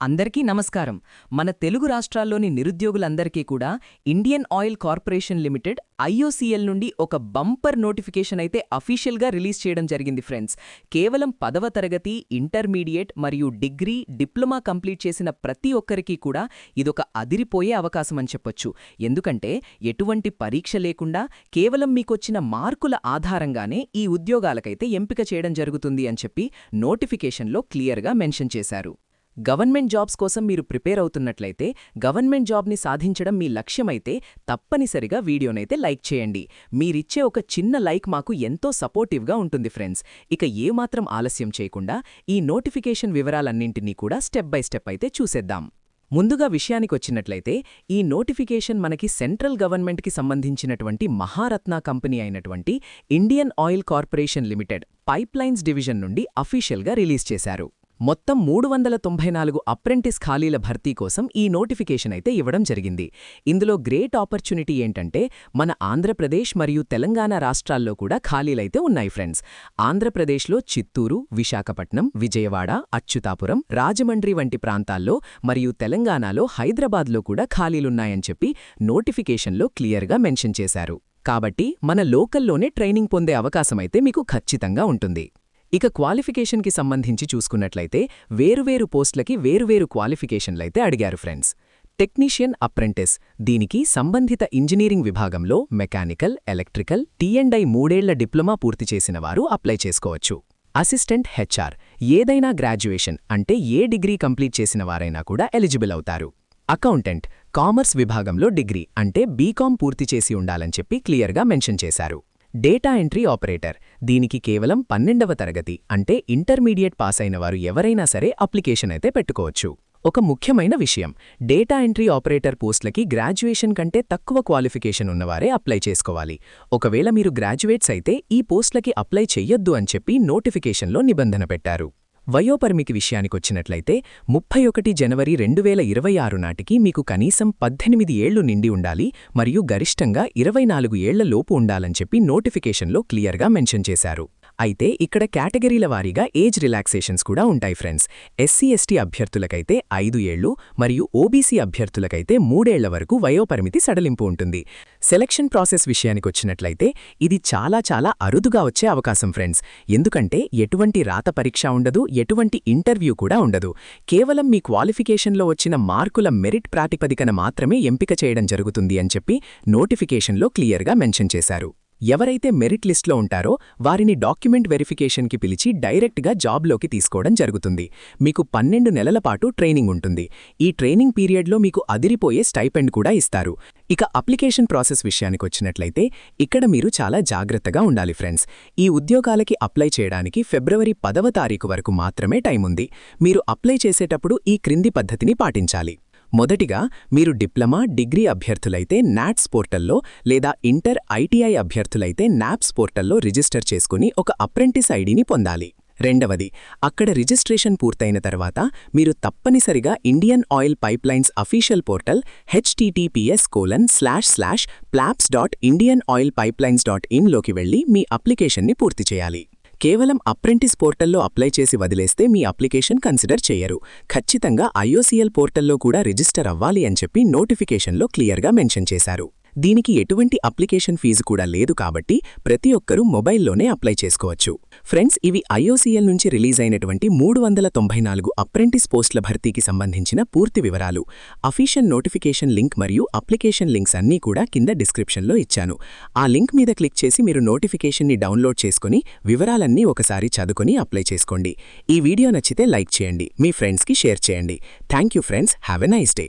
అందరికీ నమస్కారం. మన తెలుగు రాష్ట్రాల్లోని నిరుద్యోగులందరికీ కూడా Indian oil corporation limited IOCL నుండి ఒక బంపర్ నోటిఫికేషన్ అయితే అఫీషియల్గా రిలీజ్ చేయడం జరిగింది ఫ్రెండ్స్. కేవలం పదవ తరగతి ఇంటర్మీడియట్ మరియు డిగ్రీ డిప్లొమా కంప్లీట్ చేసిన ప్రతి ఒక్కరికి కూడా ఇదొక అదిరిపోయే అవకాశం అని చెప్పొచ్చు. ఎందుకంటే ఎటువంటి పరీక్ష లేకుండా కేవలం మీకొచ్చిన మార్కుల ఆధారంగానే ఈ ఉద్యోగాలకైతే ఎంపిక చేయడం జరుగుతుంది అని చెప్పి నోటిఫికేషన్లో క్లియర్గా మెన్షన్ చేశారు. గవర్నమెంట్ జాబ్స్ కోసం మీరు ప్రిపేర్ అవుతున్నట్లయితే గవర్నమెంట్ జాబ్ని సాధించడం మీ లక్ష్యమైతే తప్పనిసరిగా వీడియోనైతే లైక్ చేయండి. మీరిచ్చే ఒక చిన్న లైక్ మాకు ఎంతో సపోర్టివ్గా ఉంటుంది ఫ్రెండ్స్. ఇక ఏమాత్రం ఆలస్యం చేయకుండా ఈ నోటిఫికేషన్ వివరాలన్నింటినీ కూడా స్టెప్ బై స్టెప్ అయితే చూసేద్దాం. ముందుగా విషయానికొచ్చినట్లయితే ఈ నోటిఫికేషన్ మనకి సెంట్రల్ గవర్నమెంట్కి సంబంధించినటువంటి మహారత్న కంపెనీ అయినటువంటి Indian oil corporation limited pipelines division నుండి అఫీషియల్గా రిలీజ్ చేశారు. మొత్తం మూడు వందల తొంభై నాలుగు అప్రెంటిస్ ఖాళీల భర్తీ కోసం ఈ నోటిఫికేషన్ అయితే ఇవ్వడం జరిగింది. ఇందులో గ్రేట్ ఆపర్చునిటీ ఏంటంటే మన ఆంధ్రప్రదేశ్ మరియు తెలంగాణ రాష్ట్రాల్లో కూడా ఖాళీలైతే ఉన్నాయి ఫ్రెండ్స్. ఆంధ్రప్రదేశ్లో చిత్తూరు విశాఖపట్నం విజయవాడ అచ్యుతాపురం రాజమండ్రి వంటి ప్రాంతాల్లో మరియు తెలంగాణలో హైదరాబాద్లో కూడా ఖాళీలున్నాయని చెప్పి నోటిఫికేషన్లో క్లియర్గా మెన్షన్ చేశారు. కాబట్టి మన లోకల్లోనే ట్రైనింగ్ పొందే అవకాశమైతే మీకు ఖచ్చితంగా ఉంటుంది. ఇక క్వాలిఫికేషన్కి సంబంధించి చూసుకున్నట్లయితే వేరువేరు పోస్టులకి వేరువేరు క్వాలిఫికేషన్లైతే అడిగారు ఫ్రెండ్స్. టెక్నీషియన్ అప్రెంటిస్ దీనికి సంబంధిత ఇంజనీరింగ్ విభాగంలో మెకానికల్ ఎలక్ట్రికల్ టీఎండ్ఐ మూడేళ్ళ డిప్లొమా పూర్తి చేసిన వారు అప్లై చేసుకోవచ్చు. అసిస్టెంట్ హెచ్ఆర్ ఏదైనా గ్రాడ్యుయేషన్ అంటే ఏ డిగ్రీ కంప్లీట్ చేసిన వారైనా కూడా ఎలిజిబుల్ అవుతారు. అకౌంటెంట్ కామర్స్ విభాగంలో డిగ్రీ అంటే బీకాం పూర్తి చేసి ఉండాలని చెప్పి క్లియర్గా మెన్షన్ చేశారు. Data entry operator. దీనికి కేవలం పన్నెండవ తరగతి అంటే ఇంటర్మీడియట్ పాస్ అయిన వారు ఎవరైనా సరే అప్లికేషన్ అయితే పెట్టుకోవచ్చు. ఒక ముఖ్యమైన విషయం డేటా ఎంట్రీ ఆపరేటర్ పోస్టులకి గ్రాడ్యుయేషన్ కంటే తక్కువ క్వాలిఫికేషన్ ఉన్నవారే అప్లై చేసుకోవాలి. ఒకవేళ మీరు గ్రాడ్యుయేట్స్ అయితే ఈ పోస్టులకి అప్లై చెయ్యొద్దు అని చెప్పి నోటిఫికేషన్లో నిబంధన పెట్టారు. వయోపరిమితి విషయానికొచ్చినట్లయితే ముప్పై ఒకటి జనవరి రెండు వేల ఇరవై ఆరు నాటికి మీకు కనీసం పద్దెనిమిది ఏళ్ళు నిండి ఉండాలి మరియు గరిష్టంగా ఇరవై నాలుగు ఏళ్ళ లోపు ఉండాలని చెప్పి నోటిఫికేషన్లో క్లియర్గా మెన్షన్ చేశారు. అయితే ఇక్కడ కేటగిరీల వారీగా ఏజ్ రిలాక్సేషన్స్ కూడా ఉంటాయి ఫ్రెండ్స్. ఎస్సీ ఎస్టీ అభ్యర్థులకైతే ఐదు ఏళ్ళు మరియు ఓబీసీ అభ్యర్థులకైతే మూడేళ్ళ వరకు వయోపరిమితి సడలింపు ఉంటుంది. సెలక్షన్ ప్రాసెస్ విషయానికొచ్చినట్లయితే ఇది చాలా చాలా అరుదుగా వచ్చే అవకాశం ఫ్రెండ్స్. ఎందుకంటే ఎటువంటి రాత పరీక్ష ఉండదు ఎటువంటి ఇంటర్వ్యూ కూడా ఉండదు. కేవలం మీ క్వాలిఫికేషన్లో వచ్చిన మార్కుల మెరిట్ ప్రాతిపదికన మాత్రమే ఎంపిక చేయడం జరుగుతుంది అని చెప్పి నోటిఫికేషన్లో క్లియర్గా మెన్షన్ చేశారు. ఎవరైతే మెరిట్ లిస్ట్లో ఉంటారో వారిని డాక్యుమెంట్ వెరిఫికేషన్కి పిలిచి డైరెక్ట్గా జాబ్లోకి తీసుకోవడం జరుగుతుంది. మీకు పన్నెండు నెలల పాటు ట్రైనింగ్ ఉంటుంది. ఈ ట్రైనింగ్ పీరియడ్లో మీకు అదిరిపోయే స్టైపెండ్ కూడా ఇస్తారు. ఇక అప్లికేషన్ ప్రాసెస్ విషయానికి వచ్చినట్లయితే ఇక్కడ మీరు చాలా జాగ్రత్తగా ఉండాలి ఫ్రెండ్స్. ఈ ఉద్యోగాలకి అప్లై చేయడానికి ఫిబ్రవరి పదవ తారీఖు వరకు మాత్రమే టైం ఉంది మీరు అప్లై చేసేటప్పుడు ఈ క్రింది పద్ధతిని పాటించాలి. మొదటిగా మీరు డిప్లొమా డిగ్రీ అభ్యర్థులైతే నాట్స్ పోర్టల్లో లేదా ఇంటర్ ఐటీఐ అభ్యర్థులైతే నాప్స్ పోర్టల్లో రిజిస్టర్ చేసుకుని ఒక అప్రెంటిస్ ఐడిని పొందాలి. రెండవది అక్కడ రిజిస్ట్రేషన్ పూర్తయిన తర్వాత మీరు తప్పనిసరిగా Indian oil pipelines official portal HTTPS colon slash slash plapps dot Indian oil pipelines dot ఇన్లోకి వెళ్ళి మీ అప్లికేషన్ని పూర్తి చేయాలి. కేవలం అప్రెంటిస్ పోర్టల్లో అప్లై చేసి వదిలేస్తే మీ అప్లికేషన్ కన్సిడర్ చేయరు. ఖచ్చితంగా ఐఓసీఎల్ పోర్టల్లో కూడా రిజిస్టర్ అవ్వాలి అని చెప్పి నోటిఫికేషన్లో క్లియర్గా మెన్షన్ చేశారు. దీనికి ఎటువంటి అప్లికేషన్ ఫీజు కూడా లేదు కాబట్టి ప్రతి ఒక్కరూ మొబైల్లోనే అప్లై చేసుకోవచ్చు. ఫ్రెండ్స్ ఇవి ఐఓసీఎల్ నుంచి రిలీజ్ అయినటువంటి మూడు వందల తొంభై నాలుగు అప్రెంటిస్ పోస్టుల భర్తీకి సంబంధించిన పూర్తి వివరాలు. అఫీషియల్ నోటిఫికేషన్ లింక్ మరియు అప్లికేషన్ లింక్స్ అన్నీ కూడా కింద డిస్క్రిప్షన్లో ఇచ్చాను. ఆ లింక్ మీద క్లిక్ చేసి మీరు నోటిఫికేషన్ని డౌన్లోడ్ చేసుకుని వివరాలన్నీ ఒకసారి చదువుకొని అప్లై చేసుకోండి. ఈ వీడియో నచ్చితే లైక్ చేయండి. మీ ఫ్రెండ్స్కి షేర్ చేయండి. Thank you friends. Have a nice day.